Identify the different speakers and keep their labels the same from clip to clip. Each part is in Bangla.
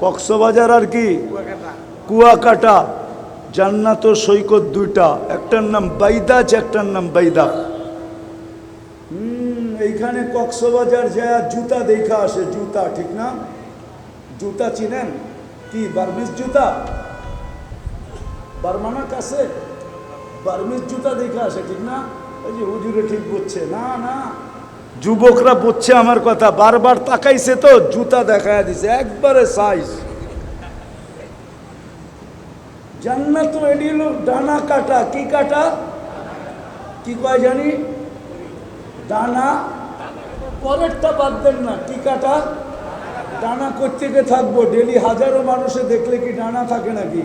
Speaker 1: কক্সবাজার আর কি? কুয়াকাটা। জান্নাত সৈকত দুইটা। একটার নাম বাইদাজ, একটার নাম বাইদা হুম, এইখানে কক্সবাজার যায় জুতা দেখা আসে। জুতা, ঠিক না? জুতা চিনেন? কি বার্মিস জুতা? বার্মানা কাছে? বার্মিস জুতা দেখা আসে, ঠিক না? ওই যে হুজুরে ঠিক বুঝছে। না না। যুবকরা বুঝছে আমার কথা, বারবার তাকাইছে তো, জুতা দেখা দিছে, একবারে সাইজ জান্নাত এডি হলো, ডানা কাটা, কি কাটা? কি কয় জানি? ডানা। পরেরটা বাদ দেন না, কি কাটা? ডানা কোথেকে থাকব? ডেলি হাজারো মানুষে দেখলে কি ডানা থাকে নাকি?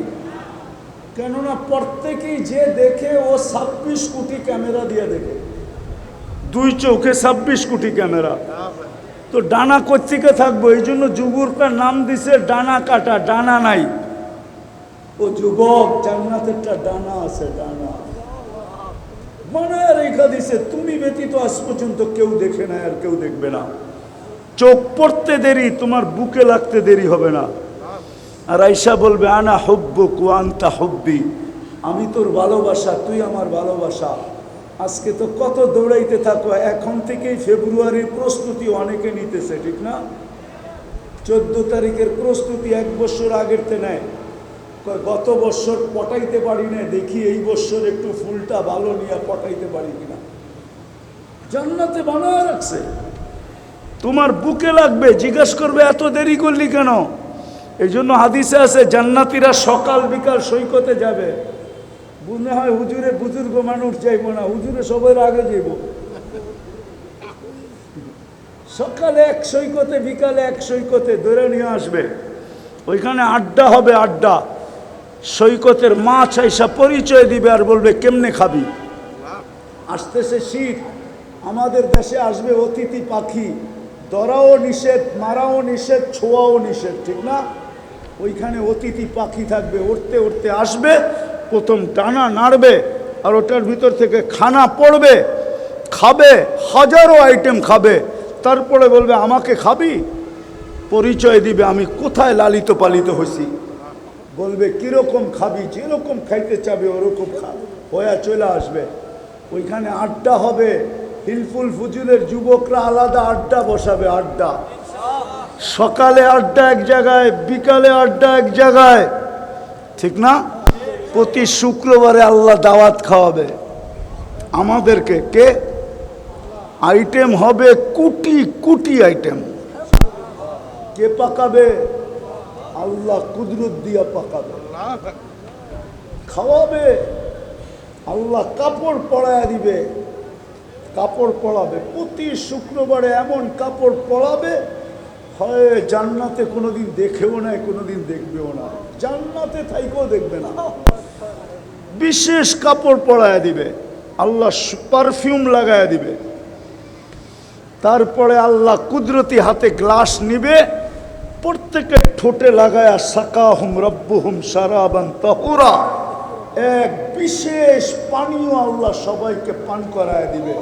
Speaker 1: কেননা প্রত্যেকেই যে দেখে ও ছাব্বিশ কোটি ক্যামেরা দিয়ে দেখে। দুই চোখে ছাব্বিশ কোটি ক্যামেরা। তো ডানা কোথেকে থাকব, এই জন্য যুবকটার নাম দিছে ডানা কাটা, ডানা নাই। ও যুবক, জান্নাতেরটা ডানা আছে, ডানা। মনে রেখা দিছে, তুমি ব্যতীত আজ পর্যন্ত কেউ দেখে না আর কেউ দেখবে না। চোখ পড়তে দেরি, তোমার বুকে লাগতে দেরি হবে না। আর আইসা বলবে, আনা হব্বু কুয়ান্তা হব্বি। আমি তোর ভালোবাসা, তুই আমার ভালোবাসা। আজকে তো কত দৌড়াইতে থাকো, এখন থেকেই ফেব্রুয়ারির প্রস্তুতি অনেকে নিতেছে, ঠিক না? চোদ্দ তারিখের প্রস্তুতি এক বছর আগের তে নেয়। গত বছর পটাইতে পারি না দেখি এই বছর একটু ফুলটা ভালো নিয়ে পটাইতে পারি কিনা। জান্নাতে বানায় রাখছে। তোমার বুকে লাগবে, জিজ্ঞেস করবে, এত দেরি করলি কেন? এই জন্য হাদিসে আছে, জান্নাতিরা সকাল বিকাল সৈকতে যাবে। মনে হয় হুজুরে বুজুর্গ মানুষ যাইব না, হুজুরে সবার আগে যাইব। সকালে এক সৈকতে, বিকালে এক সৈকতে ধরে নিয়ে আসবে। ওইখানে আড্ডা হবে আড্ডা। সৈকতের মাছ আইসা পরিচয় দিবে আর বলবে, কেমনে খাবি? আসতেছে শীত। আমাদের দেশে আসবে অতিথি পাখি। ধরাও নিষেধ, মারাও নিষেধ, ছোঁয়াও নিষেধ, ঠিক না? ওইখানে অতিথি পাখি থাকবে উঠতে উঠতে আসবে। প্রথম টানা নাড়বে আর ওটার ভিতর থেকে খানা পড়বে, খাবে, হাজারো আইটেম খাবে। তারপরে বলবে, আমাকে খাবি? পরিচয় দিবে, আমি কোথায় লালিত পালিত হয়েছি বলবে, কীরকম খাবি? যেরকম খাইতে চাবে, ওরকম খা। হয়ে চলে আসবে। ওইখানে আড্ডা হবে। হিলফুল ফুজুলের যুবকরা আলাদা আড্ডা বসাবে, আড্ডা। সকালে আড্ডা এক জায়গায়, বিকালে আড্ডা এক জায়গায়। ঠিক না? প্রতি শুক্রবারে আল্লাহ দাওয়াত খাওয়াবে। আমাদেরকে কে? আইটেম হবে কুটি কুটি আইটেম কে পাকাবে? আল্লাহ কুদরত দিয়া পাকাবে। খাওয়াবে। আল্লাহ কাপড় পরায় দিবে। কাপড় পরাবে। প্রতি শুক্রবারে এমন কাপড় পরাবে, হয় জান্নাতে কোনোদিন দেখেও নাই, কোনোদিন দেখবেও না। জান্নাতে থাইকেও দেখবে না। বিশেষ কাপড় পরায় দিবে। আল্লাহ পারফিউম লাগায় দিবে। তারপরে আল্লাহ কুদরতি হাতে গ্লাস নিবে। প্রত্যেকের ঠোঁটে লাগায়া সাকা হুম রব্বু হুম সারাবান তহুরা। এক বিশেষ পানীয় আল্লাহ সবাইকে পান করায় দিবে।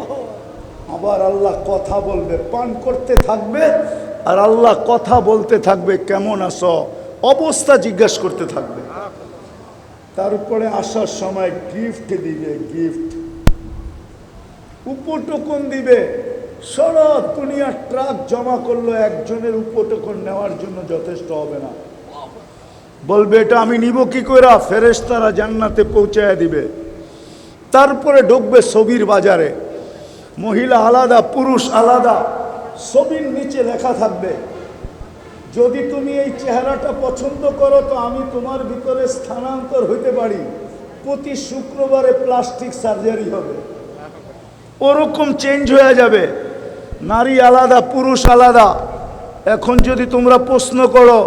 Speaker 1: আবার আল্লাহ কথা বলবে, পান করতে থাকবে। আর আল্লাহ কথা বলতে থাকবে, কেমন আছো? অবস্থা জিজ্ঞেস করতে থাকবে। তারপরে আসার সময় গিফট দিবে গিফট উপটকন দিবে। সারা দুনিয়ার ট্রাক জমা করল, একজনের উপটকন নেওয়ার জন্য যথেষ্ট হবে না। বলবে, এটা আমি নিব কি করে ফেরেশতারা জান্নাতে পৌঁছায় দিবে। তারপরে ঢুকবে ছবির বাজারে। মহিলা আলাদা, পুরুষ আলাদা। ছবির নিচে লেখা থাকবে যদি তুমি এই চেহারাটা পছন্দ করো, তো আমি তোমার ভিতরে স্থানান্তর হইতে পারি। প্রতি শুক্রবারে প্লাস্টিক সার্জারি হবে। ওরকম চেঞ্জ হয়ে যাবে। নারী আলাদা, পুরুষ আলাদা। এখন যদি তোমরা প্রশ্ন করো,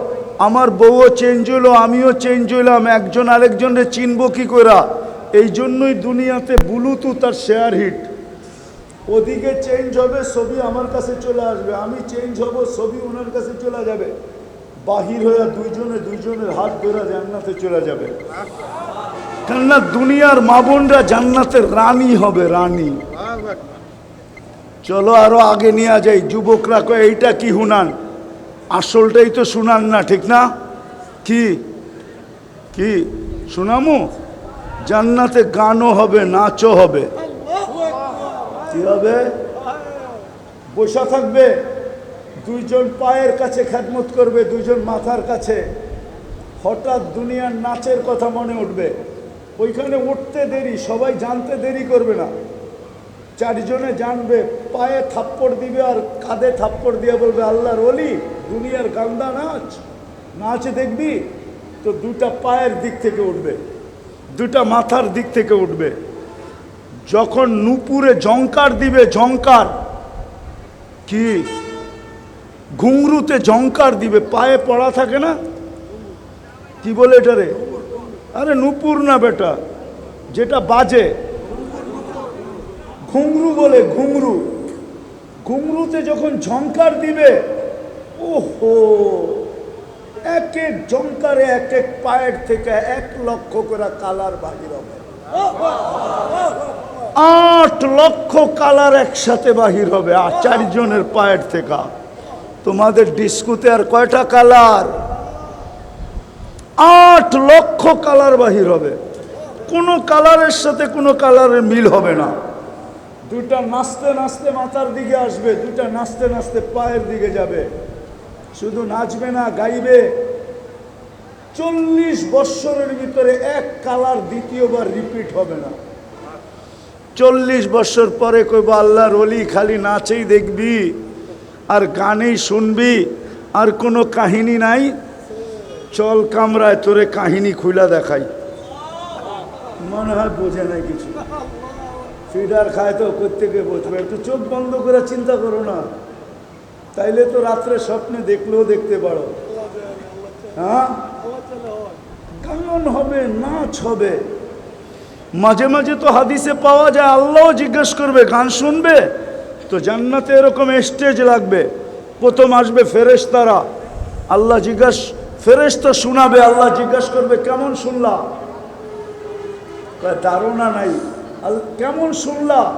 Speaker 1: আমার বউও চেঞ্জ হলো, আমিও চেঞ্জ হইলাম, একজন আরেকজনের চিনব কি করা এই জন্যই দুনিয়াতে ব্লুটুথ আর শেয়ার হিট ওদিকে চেঞ্জ হবে, ছবি আমার কাছে চলে আসবে। আমি চেঞ্জ হব, ছবি ওনার কাছে চলে যাবে। বাহির হয়ে দুইজনে দুইজনের হাত ধরে জান্নাতে চলে যাবে। কেননা দুনিয়ার মা বোনরা জান্নাতের রানী হবে, রানী। চলো আরও আগে নিয়ে যাই। যুবকরা কয়, এইটা কি হুনান? আসলটাই তো শুনান না, ঠিক না? কি? কি? শোনামু জান্নাতে গানও হবে, নাচও হবে। কি হবে বসা থাকবে, দুইজন পায়ের কাছে খেদমত করবে, দুইজন মাথার কাছে। হঠাৎ দুনিয়ার নাচের কথা মনে উঠবে। ওইখানে উঠতে দেরি, সবাই জানতে দেরি করবে না। চারজনে জানবে, পায়ে থাপ্পড় দিবে আর কাঁধে থাপ্পড় দিয়ে বলবে, আল্লাহর অলি দুনিয়ার গান্দা নাচ নাচ দেখবি? তো দুটা পায়ের দিক থেকে উঠবে, দুটা মাথার দিক থেকে উঠবে। যখন নুপুরে জঙ্কার দিবে জঙ্কার কি? ঘুংরুতে জঙ্কার দিবে, পায়ে পড়া থাকে না? কি বলে এটা রে? আরে নুপুর না বেটা, যেটা বাজে। ঘুংরু বলে ঘুংরু। ঘুংরুতে যখন ঝঙ্কার দিবে, ওহো, এক এক জঙ্কারে এক এক পায়ের থেকে এক লক্ষ করে কালার বাহির হবে। আট লক্ষ কালার একসাথে বাহির হবে, আর চারজনের পায়ের থেকে। তোমাদের ডিস্কুতে আর কয়টা কালার? আট লক্ষ কালার বাহির হবে। কোনো কালারের সাথে কোনো কালারের মিল হবে না। দুটা নাচতে নাচতে মাথার দিকে আসবে দুটা নাচতে নাচতে পায়ের দিকে যাবে। শুধু নাচবে না, গাইবে। চল্লিশ বৎসরের ভিতরে এক কালার দ্বিতীয়বার রিপিট হবে না। চল্লিশ বছর পরে কইব, আল্লাহর অলি খালি নাচেই দেখবি, আর গানেই শুনবি, আর কোনো কাহিনী নাই। চল কামরায় তোরে কাহিনী খুলা দেখাই। মনে হয় বোঝে নাই কিছু। ফিডার খায় তো কোথেকে বুঝবে একটু চোখ বন্ধ করে চিন্তা করো না। তাইলে তো রাত্রে স্বপ্নে দেখলেও দেখতে পারো। হ্যাঁ? গান হবে, নাচ হবে। মাঝে মাঝে তো হাদিসে পাওয়া যায়, আল্লাহ জিজ্ঞেস করবে, গান শুনবে? তো জান্নাতে এরকম স্টেজ লাগবে। প্রথম আসবে ফেরেশতারা। আল্লাহ জিজ্ঞাস, ফেরেশতা শোনাবে, আল্লাহ জিজ্ঞাস করবে, কেমন শুনলা? ধারণা নাই। কেমন শুনলা?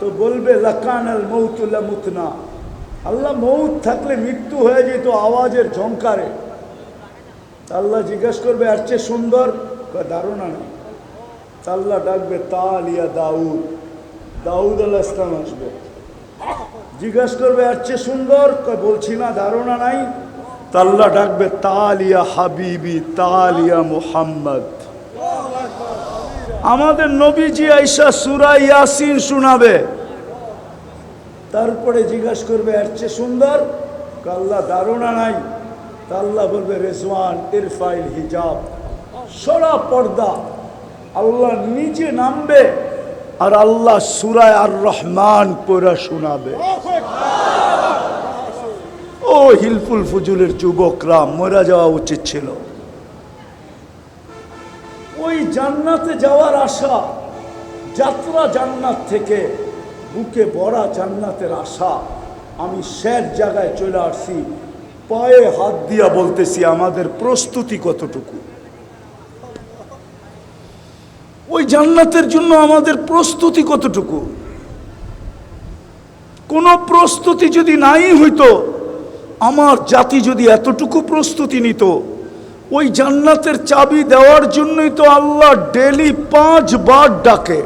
Speaker 1: তো বলবে লাকান আল মৌতুল্লা মুতনা আল্লাহ মৌত থাকলে মৃত্যু হয়ে যেত আওয়াজের ঝঙ্কারে আল্লাহ জিজ্ঞাসা করবে আর চেয়ে সুন্দর? ধারণা নেই। আল্লাহ ডাকবে তাল ইয়া দাউদ। দাউদ আল্লাহ ইসলাম আসবে। জিজ্ঞাসা করবে আর চেয়ে সুন্দর? বলছি না ধারণা নাই। তাল্লা ডাকবে তাল ইয়া হাবিবি তাল ইয়া মুহাম্মদ। আমাদের নবীজি আইসা সুরা ইয়াসিন শোনাবে। তারপরে জিজ্ঞাসা করবে এর চেয়ে সুন্দর? কয়, আল্লাহ ধারণা নাই। তাল্লা বলবে রেজওয়ান ইরফাইল হিজাব। সরা পর্দা আল্লাহ নিজে নামবে আর আল্লাহ সুরায় আর রহমান পড়া শোনাবে। ও হিলফুল ফুজুলের যুবকরা, মরা যাওয়া উচিত ছিল। ওই জান্নাতে যাওয়ার আশা, যাত্রা জান্নাত থেকে, বুকে ভরা জান্নাতের আশা, আমি শেষ জায়গায় চলে আসছি, পায়ে হাত দিয়া বলতেছি, আমাদের প্রস্তুতি কতটুকু? ওই জান্নাতের জন্য আমাদের প্রস্তুতি কতটুকু? কোনো প্রস্তুতি যদি নাই হইতো, আমার জাতি যদি এতটুকু প্রস্তুতি নিত, ওই জান্নাতের চাবি দেওয়ার জন্যই তো আল্লাহ ডেলি পাঁচবার ডাকে।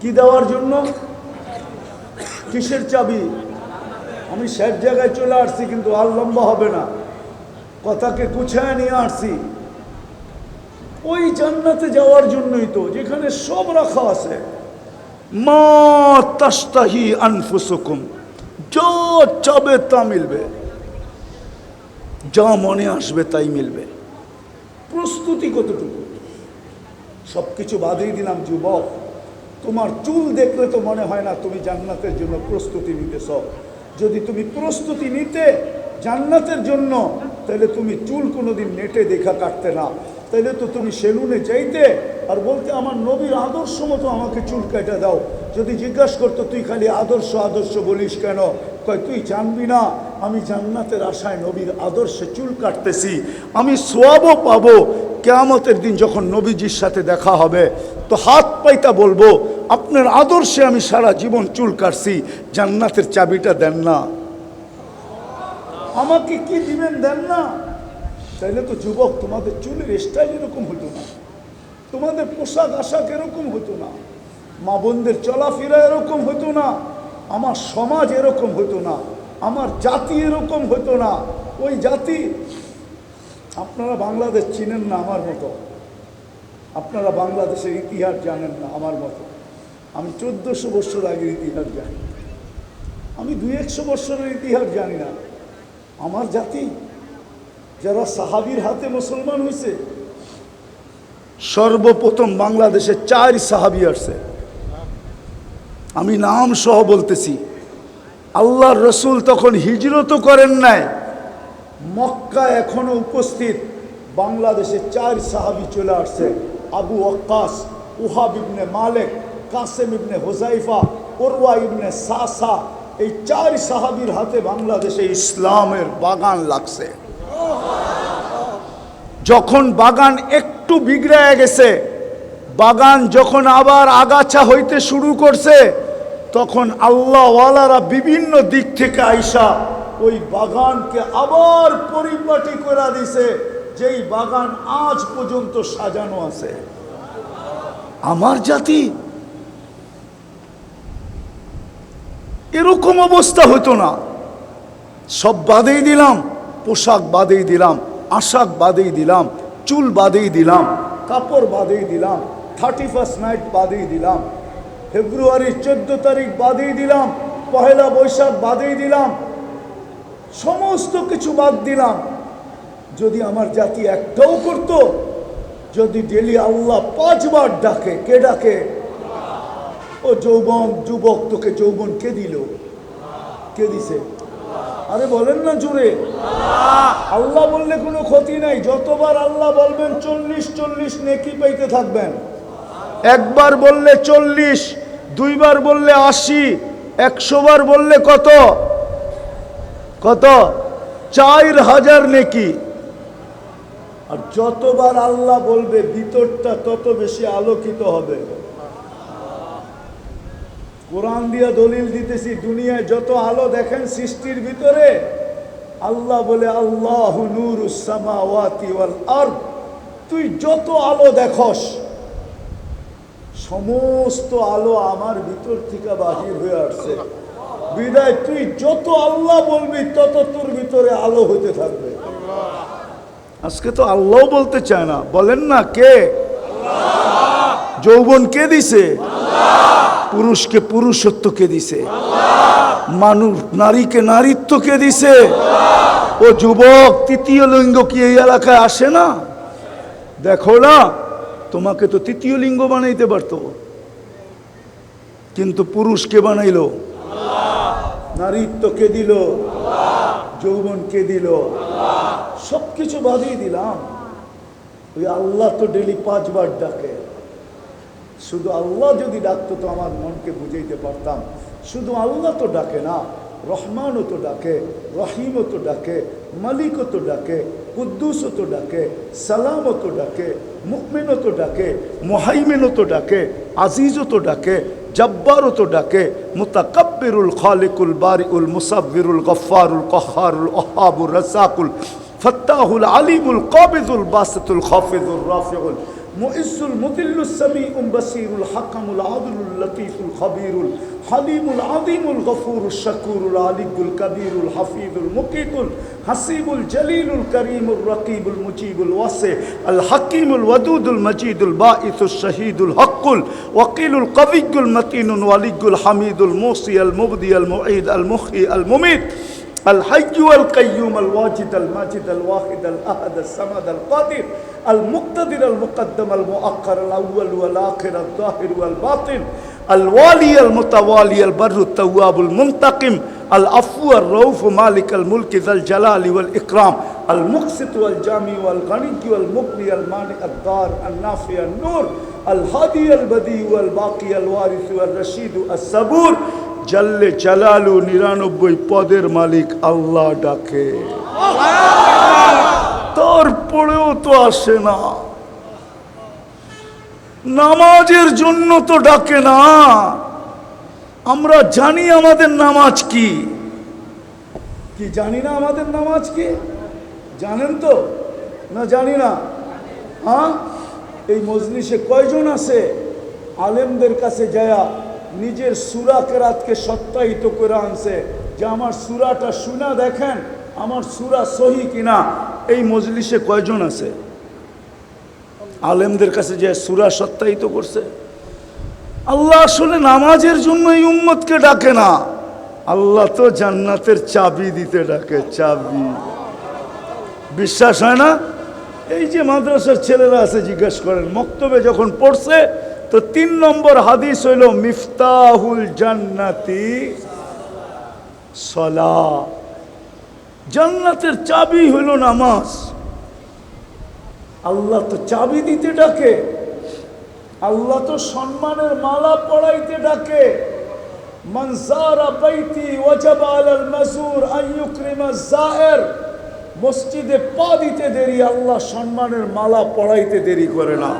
Speaker 1: কি দেওয়ার জন্য? কিসের চাবি? আমি শেষ জায়গায় চলে আসছি, কিন্তু আর লম্বা হবে না। কথাকে গুছায় নিয়ে আসছি। ওই জান্নাতে যাওয়ার জন্যই তো, যেখানে সব রাখা আছে। মা তাস্তাহি আনফুসুকুম, যা চাবে তা মিলবে। যা মনে আসবে তাই মিলবে। প্রস্তুতি কতটুকু? সব কিছু বাদেই দিলাম, যুবক। তোমার চুল দেখলে তো মনে হয় না তুমি জান্নাতের জন্য প্রস্তুতি নিতেছ। যদি তুমি প্রস্তুতি নিতে জান্নাতের জন্য, তাহলে তুমি চুল কোনোদিন নেটে দেখা কাটতে না। তাহলে তো তুমি সেলুনে যাইতে আর বলতে আমার নবীর আদর্শ মতো আমাকে চুল কেটে দাও। যদি জিজ্ঞাসা করতো, তুই খালি আদর্শ আদর্শ বলিস কেন? কয়, তুই জানবি না, আমি জান্নাতের আশায় নবীর আদর্শে চুল কাটতেছি। আমি সোয়াবও পাবো। কেয়ামতের দিন যখন নবীজির সাথে দেখা হবে, তো হাত পাইতা বলব, আপনার আদর্শে আমি সারা জীবন চুল কাটছি, জান্নাতের চাবিটা দেন না। আমাকে কি দিবেন দেন না? তাইলে তো যুবক, তোমাদের চুলের স্টাইল এরকম হতো না। তোমাদের পোশাক, আশাক এরকম হতো না। মা বোনদের চলাফেরা এরকম হতো না। আমার সমাজ এরকম হতো না। আমার জাতি এরকম হতো না। ওই জাতি, আপনারা বাংলাদেশ চিনেন না আমার মতো। আপনারা বাংলাদেশের ইতিহাস জানেন না আমার মতো। আমি চোদ্দোশো বছর আগের ইতিহাস জানি। আমি দুই একশো বছরের ইতিহাস জানি না। আমার জাতি যারা সাহাবির হাতে মুসলমান হয়েছে সর্বপ্রথম বাংলাদেশে চার সাহাবি আসছে। আমি নাম সহ বলতেছি, আল্লাহর রসুল তখন হিজরতও করেন নাই, মক্কা এখনও উপস্থিত, বাংলাদেশে চার সাহাবি চলে আসছে। আবু ওয়াক্কাস, উহাব ইবনে মালেক, কাসেম ইবনে হোজাইফা ওরওয়া ইবনে সাসা, এই চার সাহাবির হাতে বাংলাদেশে ইসলামের বাগান লাগছে। যখন বাগান একটু বিগড়ে গেছে, বাগান যখন আবার আগাছা হইতে শুরু করছে, তখন আল্লাহওয়ালারা বিভিন্ন দিক থেকে আইসা ওই বাগানকে আবার পরিপাটি করে দিছে, যেই বাগান আজ পর্যন্ত সাজানো আছে। আমার জাতি, এরকম অবস্থা হতো না। সব বাদেই দিলাম, পোশাক বাদেই দিলাম। আশাক বাদেই দিলাম, চুল বাদেই দিলাম, কাপড় বাদেই দিলাম থার্টি ফার্স্ট নাইট বাদেই দিলাম ফেব্রুয়ারির চোদ্দ তারিখ বাদেই দিলাম, পহেলা বৈশাখ বাদেই দিলাম, সমস্ত কিছু বাদ দিলাম। যদি আমার জাতি একটাও করত, যদি ডেলি আল্লাহ পাঁচবার ডাকে, কে ডাকে? ও যৌবন, যুবক, তোকে যৌবন কে দিল? কে দিছে? আরে বলেন না জোরে। আল্লাহ বললে কোনো ক্ষতি নাই, যতবার আল্লাহ বলবেন চল্লিশ চল্লিশ নেকি পাইতে থাকবেন। একবার বললে চল্লিশ, দুইবার বললে আশি একশো বার বললে কত? কত? চার হাজার নেকি। আর যতবার আল্লাহ বলবে, ভিতরটা তত বেশি আলোকিত হবে। কোরআন দিয়া দলিল দিতেছি, দুনিয়ায় যত আলো দেখেন সৃষ্টির ভিতরে, আল্লাহ বলে, আল্লাহ ওয়াল আরদ। তুই যত আলো দেখস, সমস্ত আলো আমার ভিতর থেকে বাহির হয়ে আসছে। বিদায়, তুই যত আল্লাহ বলবি, তত তোর ভিতরে আলো হতে থাকবে। আজকে তো আল্লাহ বলতে চায় না। বলেন না কে? যৌবন কে দিছে? পুরুষকে পুরুষত্ব কে দিছে। মানুষ নারীকে নারীত্ব কে দিছে। ও যুবক, তৃতীয় লিঙ্গ কি এই এলাকায় আসে না? দেখো না, তোমাকে তো তৃতীয় লিঙ্গ বানাইতে পারতো। কিন্তু পুরুষ কে বানাইলো। নারীত্ব কে দিল। যৌবন কে দিল। সব কিছু বাদিয়ে দিলাম। ওই আল্লাহ তো ডেলি পাঁচবার ডাকে। শুধু আল্লাহ যদি ডাকতো, তো আমার মনকে বুঝাইতে পারতাম। শুধু আল্লাহ তো ডাকে না, রহমানও তো ডাকে, রহিমও তো ডাকে, মালিকও তো ডাকে, কুদ্দুসও তো ডাকে, সালামও তো ডাকে মুকমিনও তো ডাকে, মোহাইমিনও তো ডাকে, আজিজও তো ডাকে, জব্বারও তো ডাকে, মুতাকাব্বিরুল খালিকুল বারিউল মুসাব্বিরুল গফফারুল কহারুল ওহাবুর রাসাকুল ফত্তাহুল আলিমুল কাবিজুল বাসিতুল খাফিজুল রাফিউল مؤس المذل السميع بصير الحكم العدل اللطيف الخبير الحليم العظيم الغفور الشكور العلي الكبير الحفيظ المقيت الحسيب الجليل الكريم الرقيب المجيب الواسع الحكيم الودود المجيد البائث الشهيد الحق الوكيل القوي المتين الولي الحميد الموصي المبدي المعيد المحيي المميت الحي والقيوم الواجد الماجد الواحد الأحد الصمد القادر المقتدر المقدم المؤخر الأول والآخر الظاهر والباطن الوالي المتوالي البر التواب المنتقم العفو الرؤوف مالك الملك ذا الجلال والإكرام المقسط والجامع والغني والمغني المانع الدار النافع النور الهادي البديع والباقي الوارث والرشيد الصبور জাল্লে চালালু নিরানব্বই পদের মালিক আল্লাহ ডাকে। তারপরেও তো আসে না। নামাজের জন্য তো ডাকে না। আমরা জানি আমাদের নামাজ কি। কি জানি না আমাদের নামাজ কি? জানেন তো? না জানি না। হ্যাঁ এই মজলিসে কয়জন আছে? আলেমদের কাছে যায়া নিজের সুরা কেরাতকে সত্যায়িত করে আনছে যে আমার সুরাটা শুনা দেখেন, আমার সুরা সহি কিনা। এই মজলিসে কয়জন আছে? আলেমদের কাছে যে সুরা সত্যায়িত করছে। আল্লাহ আসলে নামাজের জন্য এই উম্মতকে ডাকে না। আল্লাহ তো জান্নাতের চাবি দিতে ডাকে, চাবি। বিশ্বাস হয় না? এই যে মাদ্রাসার ছেলেরা আছে, জিজ্ঞেস করেন, মক্তবে যখন পড়ছে তো তিন নম্বর হাদিস হইল, মিফতাহুল জান্নাতি সলা। জান্নাতের চাবি হইল নামাজ। আল্লাহ তো চাবি দিতে ডাকে। আল্লাহ তো সম্মানের মালা পড়াইতে ডাকে। মসজিদে পা দিতে দেরি, আল্লাহ সম্মানের মালা পড়াইতে দেরি করে না।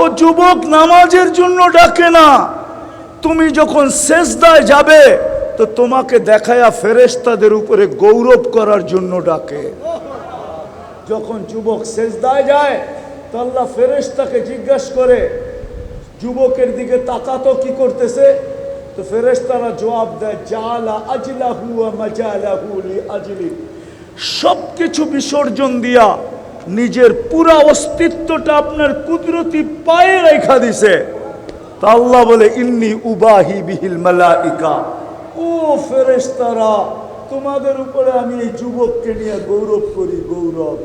Speaker 1: ও যুবক নামাজের জন্য ডাকে না। তুমি যখন শেষদায় যাবে, তো তোমাকে দেখায়া ফেরেশতাদের উপরে গৌরব করার জন্য ডাকে। যখন যুবক শেষদায় যায়, তো আল্লাহ ফেরেশতাকে জিজ্ঞাসা করে, যুবকের দিকে তাকাতো কি করতেছে? তো ফেরেশতারা জবাব দেয়, জালা আজলাহু লি আজলি। সব কিছু বিসর্জন দিয়া নিজের পুরা অস্তিত্বটা আপনার কুদরতি পায়ে রেখা দিছে। তা আল্লাহ বলে, ইন্নি উবাহি বিহিল মালাইকা। ও ফেরেশতারা, তোমাদের উপরে আমি এই যুবককে নিয়ে গৌরব করি, গৌরব।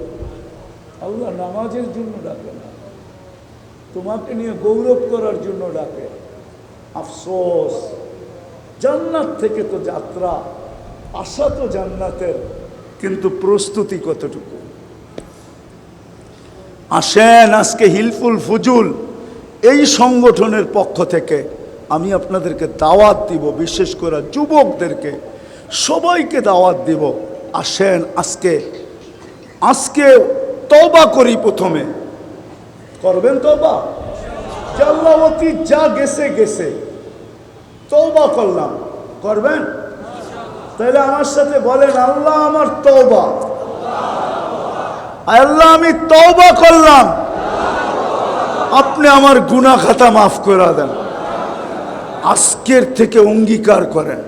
Speaker 1: আল্লাহ নামাজের জন্য ডাকে না। তোমাকে নিয়ে গৌরব করার জন্য ডাকে। আফসোস, জান্নাত থেকে তো যাত্রা, আশা তো জান্নাতের, কিন্তু প্রস্তুতি কতটুকু? আসেন আজকে হিলফুল ফুজুল। এই সংগঠনের পক্ষ থেকে আমি আপনাদেরকে দাওয়াত দিব, বিশেষ করে যুবকদেরকে। সবাইকে দাওয়াত দিব, আসেন আজকে। আজকে তবা করি প্রথমে। করবেন তবা জাল্লাবতী যা গেছে গেছে। তবা করলাম। করবেন? তাহলে আমার সাথে বলেন, আল্লাহ আমার তওবা। আল্লাহ, আমি তওবা করলাম। আপনি আমার গুনা খাতা মাফ করে দেন। আজকের থেকে অঙ্গীকার করেন।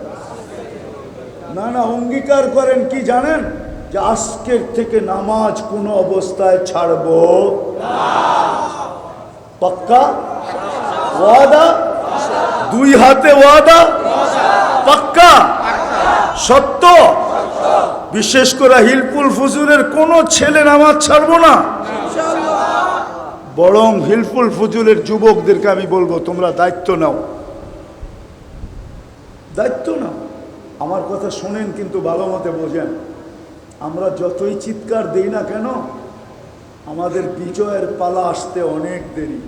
Speaker 1: না না, অঙ্গীকার করেন কি জানেন? যে আজকের থেকে নামাজ কোনো অবস্থায় ছাড়বো? পাক্কা? ওয়াদা? দুই হাতে ওয়াদা? পাক্কা? সত্য? বিশেষ করে হিলফুল ফুজুরের কোন ছেলে নামাজ ছাড়বো না। বরং হিলফুল ফুজুলের যুবকদেরকে আমি বলব, তোমরা দায়িত্ব নাও। দায়িত্ব নাও। আমার কথা শোনেন কিন্তু ভালো মতে বোঝেন। আমরা যতই চিৎকার দিই না কেন, আমাদের বিজয়ের পালা আসতে অনেক দেরি।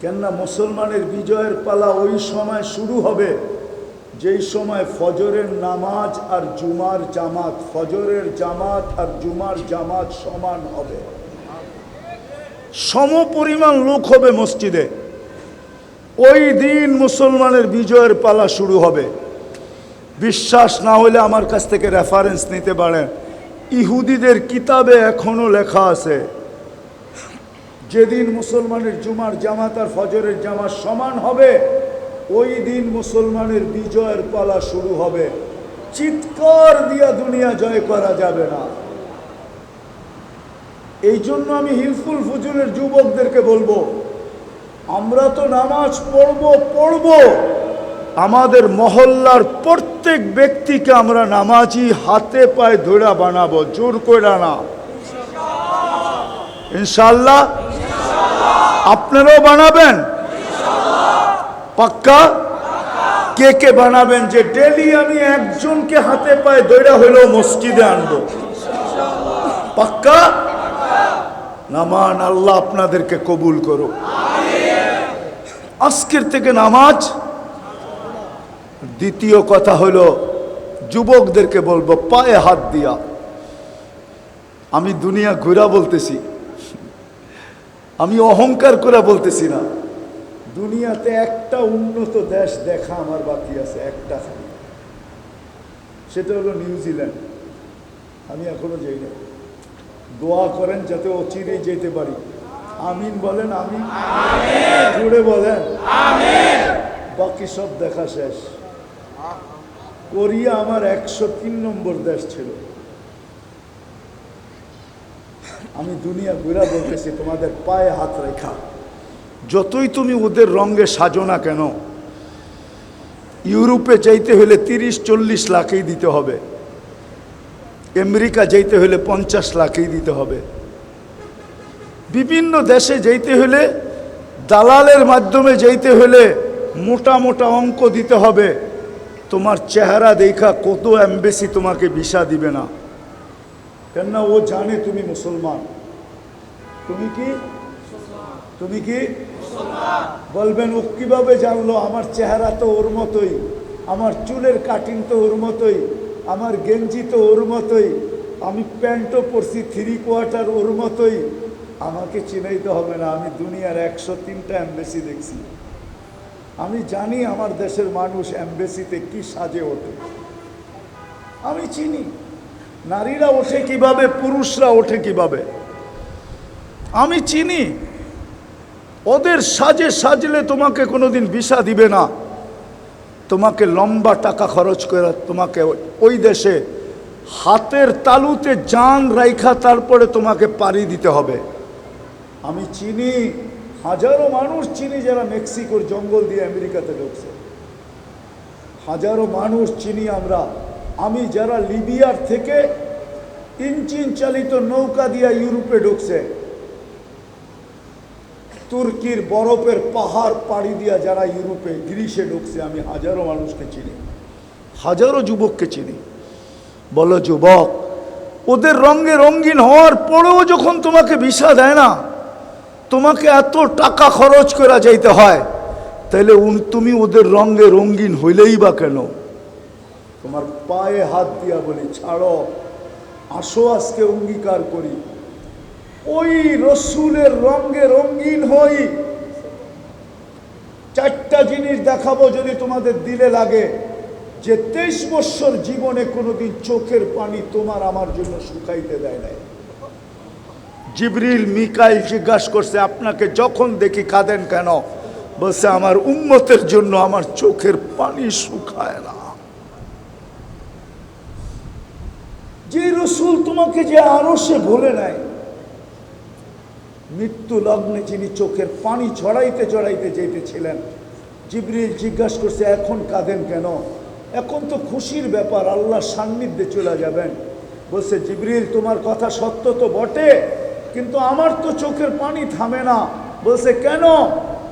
Speaker 1: কেননা মুসলমানের বিজয়ের পালা ওই সময় শুরু হবে যেই সময় ফজরের নামাজ আর জুমার জামাত, ফজরের জামাত আর জুমার জামাত সমান হবে। সম পরিমাণ লোক হবে মসজিদে। ওই দিন মুসলমানের বিজয়ের পালা শুরু হবে। বিশ্বাস না হলে আমার কাছ থেকে রেফারেন্স নিতে পারেন। ইহুদিদের কিতাবে এখনও লেখা আছে, যেদিন মুসলমানের জুমার জামাত আর ফজরের জামাত সমান হবে ওই দিন মুসলমানের বিজয়ের পালা শুরু হবে। চিৎকার দিয়া দুনিয়া জয় করা যাবে না। এই জন্য আমি হিলফুল ফুজুলের যুবকদেরকে বলব, আমরা তো নামাজ পড়ব পড়ব। আমাদের মহল্লার প্রত্যেক ব্যক্তিকে আমরা নামাজি হাতে পায়ে ধরা বানাবো, জোর করে না। ইনশাল্লাহ আপনারাও বানাবেন। পাক্কা? কে কে বানাবেন যে ডেলি আমি একজনকে হাতে পায়ে দৈরা হইলেও মসজিদে আনব। পাক্কা? নামান আল্লাহ আপনাদেরকে কবুল করো আজকের থেকে নামাজ। দ্বিতীয় কথা হলো, যুবকদেরকে বলব, পায়ে হাত দিয়া। আমি দুনিয়া ঘুরা বলতেছি। আমি অহংকার করে বলতেছি না। দুনিয়াতে একটা উন্নত দেশ দেখা আমার বাকি আছে একটা খালি। সেটা হলো নিউজিল্যান্ড আমি এখনও যাই না দোয়া করেন যাতে অচিরে যেতে পারি। আমিন বলেন আমিন। জুড়ে বলেন। বাকি সব দেখা শেষ। কোরিয়া আমার একশো তিন নম্বর দেশ ছিল। আমি দুনিয়া ঘুরা বলতেছি তোমাদের পায়ে হাত রেখা। যতই তুমি ওদের রঙে সাজো না কেন, ইউরোপে যাইতে হলে তিরিশ, চল্লিশ লাখেই দিতে হবে। আমেরিকা যাইতে হলে পঞ্চাশ লাখেই দিতে হবে। বিভিন্ন দেশে যাইতে হলে দালালের মাধ্যমে যাইতে হলে মোটা মোটা অঙ্ক দিতে হবে। তোমার চেহারা দেখা কত অ্যাম্বেসি তোমাকে ভিসা দিবে না। কেননা ও জানে তুমি মুসলমান। তুমি কি? তুমি কি? বলবেন ও কীভাবে জানলো? আমার চেহারা তো ওর মতোই। আমার চুলের কাটিং তো ওর মতোই। আমার গেঞ্জি তো ওর মতোই। আমি প্যান্টও পরছি থ্রি কোয়ার্টার ওর মতোই। আমাকে চিনাইতে হবে না। আমি দুনিয়ার একশো তিনটা অ্যাম্বেসি দেখছি। আমি জানি আমার দেশের মানুষ অ্যাম্বেসিতে কি সাজে ওঠে। আমি চিনি। নারীরা ওঠে কীভাবে? পুরুষরা ওঠে কীভাবে? আমি চিনি। ওদের সাজে সাজলে তোমাকে কোনোদিন ভিসা দিবে না। তোমাকে লম্বা টাকা খরচ করে তোমাকে ওই- দেশে হাতের তালুতে জান রাইখা তারপরে তোমাকে পাড়ি দিতে হবে। আমি চিনি, হাজারো মানুষ চিনি যারা মেক্সিকোর জঙ্গল দিয়ে আমেরিকাতে ঢুকছে। হাজারো মানুষ চিনি আমরা। আমি যারা লিবিয়ার থেকে ইঞ্চিন চালিত নৌকা দিয়া ইউরোপে ঢুকছে। তুর্কির বরফের পাহাড় পাড়ি দিয়া যারা ইউরোপে, গ্রিসে ঢুকছে, আমি হাজারো মানুষকে চিনি। হাজারো যুবককে চিনি। বলো, যুবক, ওদের রঙে রঙিন হওয়ার পরেও যখন তোমাকে ভিসা দেয় না, তোমাকে এত টাকা খরচ করা যাইতে হয় তাহলে তুমি ওদের রঙে রঙিন হইলেই বা কেন? তোমার পায়ে হাত দিয়া বলি, ছাড়ো, আসো আজকে অঙ্গীকার করি। ওই রসুলের রঙে রঙিন হই। চারটা জিনিস দেখাবো যদি তোমাদের দিলে লাগে। যে তেইশ বৎসর জীবনে কোনোদিন চোখের পানি তোমার আমার জন্য শুকাইতে দেয় নাই। জিবরিল, মিকাইল জিজ্ঞাসা করছে, আপনাকে যখন দেখি কাঁদেন কেন? বলছে, আমার উম্মতের জন্য আমার চোখের পানি শুকায় না। যে রসুল তোমাকে যে আরও সে ভুলে নাই মৃত্যু লগ্নে যিনি চোখের পানি ছড়াইতে ছড়াইতে যেতেছিলেন, জিবরিল জিজ্ঞাসা করছে, এখন কাঁদেন কেন? এখন তো খুশির ব্যাপার, আল্লাহর সান্নিধ্যে চলে যাবেন। বলছে, জিবরিল, তোমার কথা সত্য তো বটে, কিন্তু আমার তো চোখের পানি থামে না। বলছে, কেন?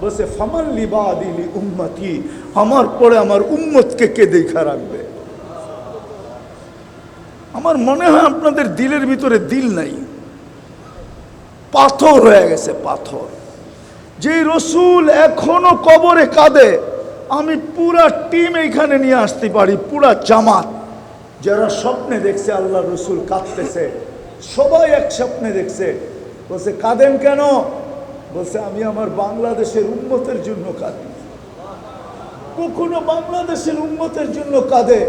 Speaker 1: বলছে ফামাল লিবা দিলি উম্মতি, আমার পরে আমার উম্মতকে কে দেখা রাখবে? আমার মনে হয় আপনাদের দিলের ভিতরে দিল নাই। পাথর হয়ে গেছে, পাথর। যে রসুল এখনও কবরে কাঁদে, আমি পুরা টিম এইখানে নিয়ে আসতে পারি, পুরা জামাত। যারা স্বপ্নে দেখছে আল্লাহ রসুল কাঁদতেছে, সবাই এক স্বপ্নে দেখছে। বলছে, কাঁদেন কেন? বলছে, আমি আমার বাংলাদেশের উন্মতের জন্য কাঁদি। কখনো বাংলাদেশের উন্মতের জন্য কাঁদে,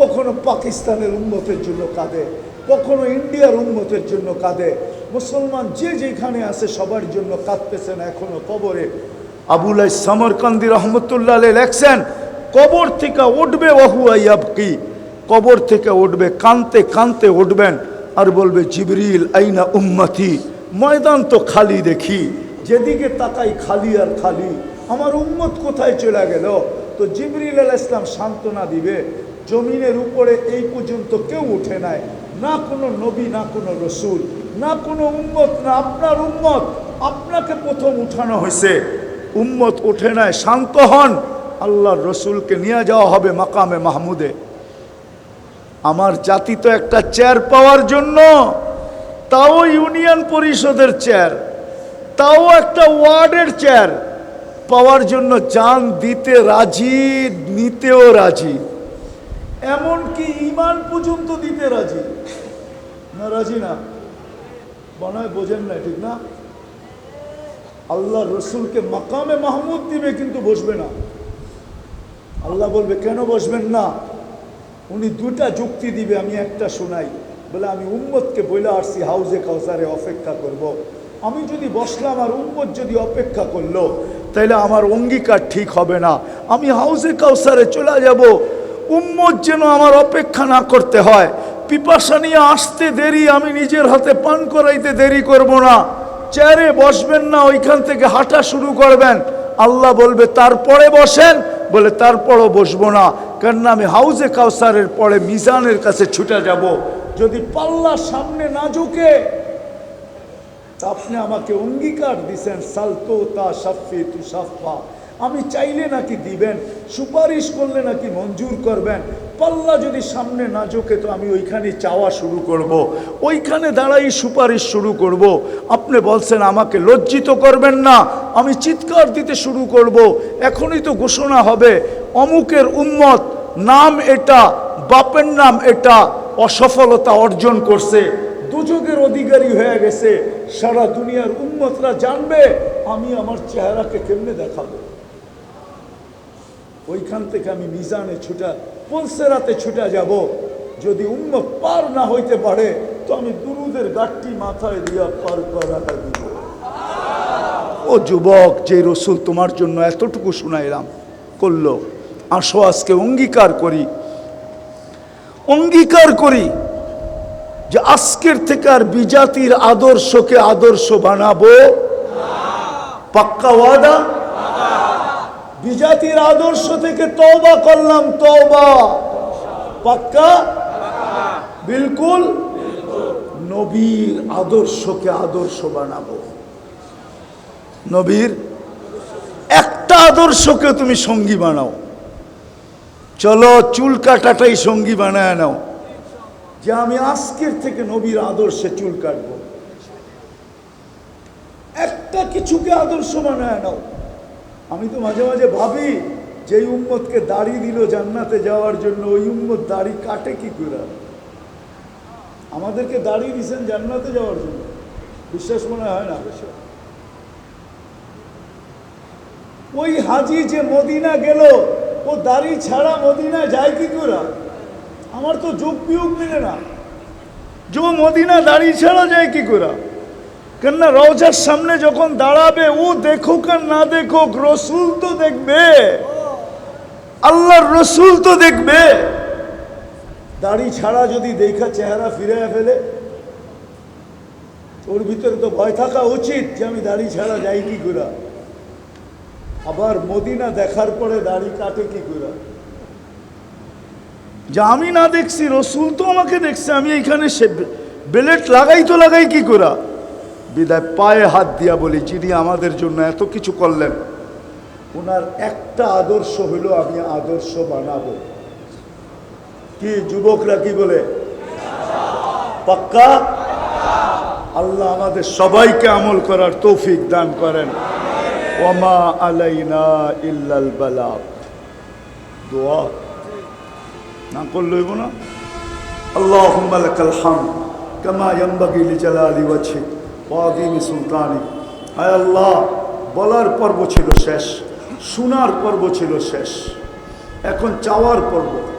Speaker 1: কখনো পাকিস্তানের উন্মতের জন্য কাঁদে, কখনো ইন্ডিয়ার উন্মতের জন্য কাঁদে। মুসলমান যে যেখানে আছে সবার জন্য কাঁদতেছেন এখনও কবরে। আবুলাই সামরকান্দি রহমতুল্লাহ লেখছেন, কবর থেকে উঠবে ওহু আইয়াবকি কবর থেকে উঠবে, কানতে কানতে উঠবেন। আর বলবে, জিবরিল, আইনা উম্মতি, ময়দান তো খালি দেখি, যেদিকে তাকাই খালি আর খালি, আমার উম্মত কোথায় চলে গেল? তো জিবরিল আল ইসলাম সান্ত্বনা দিবে। জমিনের উপরে এই পর্যন্ত কেউ উঠে নাই। না কোনো নবী, না কোনো রসুল, না কোনো উম্মত, না আপনার উম্মত। আপনাকে প্রথম উঠানো হয়েছে। উম্মত ওঠে নাই, শান্ত হন। আল্লাহর রসুলকে নিয়ে যাওয়া হবে মাকামে মাহমুদে। আমার জাতি তো একটা চেয়ার পাওয়ার জন্য, তাও ইউনিয়ন পরিষদের চেয়ার তাও একটা ওয়ার্ডের চেয়ার পাওয়ার জন্য জান দিতে রাজি, নিতেও রাজি। এমনকি ইমান পর্যন্ত দিতে রাজি। না রাজি না। হয় বোঝেন না, ঠিক না? আল্লাহ রসুলকে মাকামে মাহমুদ দিবে কিন্তু বসবে না। আল্লাহ বলবে, কেন বসবেন না? উনি দুটা যুক্তি দিবে, আমি একটা শোনাই। বলে, আমি উম্মতকে বলে আসছি, হাউজে কাউসারে অপেক্ষা করব। আমি যদি বসলাম আর উম্মত যদি অপেক্ষা করল তাহলে আমার অঙ্গীকার ঠিক হবে না। আমি হাউজে কাউসারে চলে যাব উম্মত যেন আমার অপেক্ষা না করতে হয়। পিপাসা নিয়ে আসতে দেরি, আমি নিজের হাতে পান করাইতে দেরি করব না। চেয়ারে বসবেন না, ওইখান থেকে হাঁটা শুরু করবেন। আল্লাহ বলবে, তারপরে বসেন। বলে, তারপরও বসবো না। কেননা, আমি হাউজে কাউসারের পরে মিজানের কাছে ছুটে যাব। যদি পাল্লা সামনে না ঝুঁকে আপনি আমাকে অঙ্গীকার দিছেন, সালতো তা সাফি তু সাফা। আমি চাইলে নাকি দিবেন, সুপারিশ করলে নাকি মঞ্জুর করবেন পাল্লা যদি সামনে না ঝোঁকে তো আমি ওইখানে চাওয়া শুরু করব। ওইখানে দাঁড়াই সুপারিশ শুরু করব। আপনি বলছেন আমাকে লজ্জিত করবেন না, আমি চিৎকার দিতে শুরু করব। এখনই তো ঘোষণা হবে, অমুকের উম্মত নাম এটা, বাপের নাম এটা, অসফলতা অর্জন করছে দুযোগের অধিকারী হয়ে গেছে, সারা দুনিয়ার উন্মতরা জানবে, আমি আমার চেহারাকে কেমনে দেখাবো ওইখান থেকে আমি মিজানে ছুটা পলসেরাতে ছুটা যাব। যদি উন্মত পার না হইতে পারে, তো আমি দুরুদের গাঠটি মাথায় দিয়া পার করাটা দিব। ও যুবক, যে রসুল তোমার জন্য এতটুকু শুনাইলাম, করল, আসো আজকে অঙ্গীকার করি। অঙ্গীকার করি যে আজকের থেকে আর বিজাতির আদর্শকে আদর্শ বানাবো। পাক্কা ওয়াদা? বিজাতির আদর্শ থেকে তওবা করলাম, তওবা। পাক্কা? বিলকুল? নবীর আদর্শকে আদর্শ বানাবো। নবীর একটা আদর্শকে তুমি সঙ্গী বানাও। চলো, চুল কাটাটাই সঙ্গী বানায় নাও। যে আমি আজকের থেকে নবীর আদর্শে চুল কাটব। একটা কিছুকে আদর্শ বানায় নাও। আমি তো মাঝে মাঝে ভাবি যে উম্মতকে দাড়ি দিল জান্নাতে যাওয়ার জন্য ওই উম্মত দাড়ি কাটে কি করে? আমাদেরকে দাড়ি দিছেন জান্নাতে যাওয়ার জন্য। বিশ্বাস মনে হয় না? ওই হাজি যে মদিনা গেল, ও দাড়ি ছাড়া মদিনা যায় কি করে? আমার তো যোগ বিয়োগ মিলে না। যে মদিনা দাড়ি ছাড়া যায় কি করে? কেননা রওজার সামনে যখন দাঁড়াবে, ও দেখুক আর না দেখুক, রসুল তো দেখবে। আল্লাহর রসুল তো দেখবে। দাড়ি ছাড়া যদি দেখা চেহারা ফিরে ফেলে ওর ভিতরে তো ভয় থাকা উচিত যে আমি দাড়ি ছাড়া যাই কি করে। আবার মদিনা দেখার পরে দাড়ি কাটে কি করে। যে আমি না দেখছি, রসুল তো আমাকে দেখছে, আমি এইখানে সে বেলেট লাগাই তো লাগাই কি করা। বিদায় পায়ে হাত দিয়া বলি, যিনি আমাদের জন্য এত কিছু করলেন ওনার একটা আদর্শ হইল আমি আদর্শ বানাবো। কি যুবকরা কি বলে? পাক্কা? আল্লাহ আমাদের সবাইকে আমল করার তৌফিক দান করেন। ওমা আলাইনা ইল্লাল বালা। দোয়া না করলইব না। আল্লাহ হাম কামা জালা লিজালালি ওয়াজহিক। ওয়াদিমি সুলতানি। আয় আল্লাহ, বলার পর্ব ছিল শেষ, শোনার পর্ব ছিল শেষ। এখন চাওয়ার পর্ব।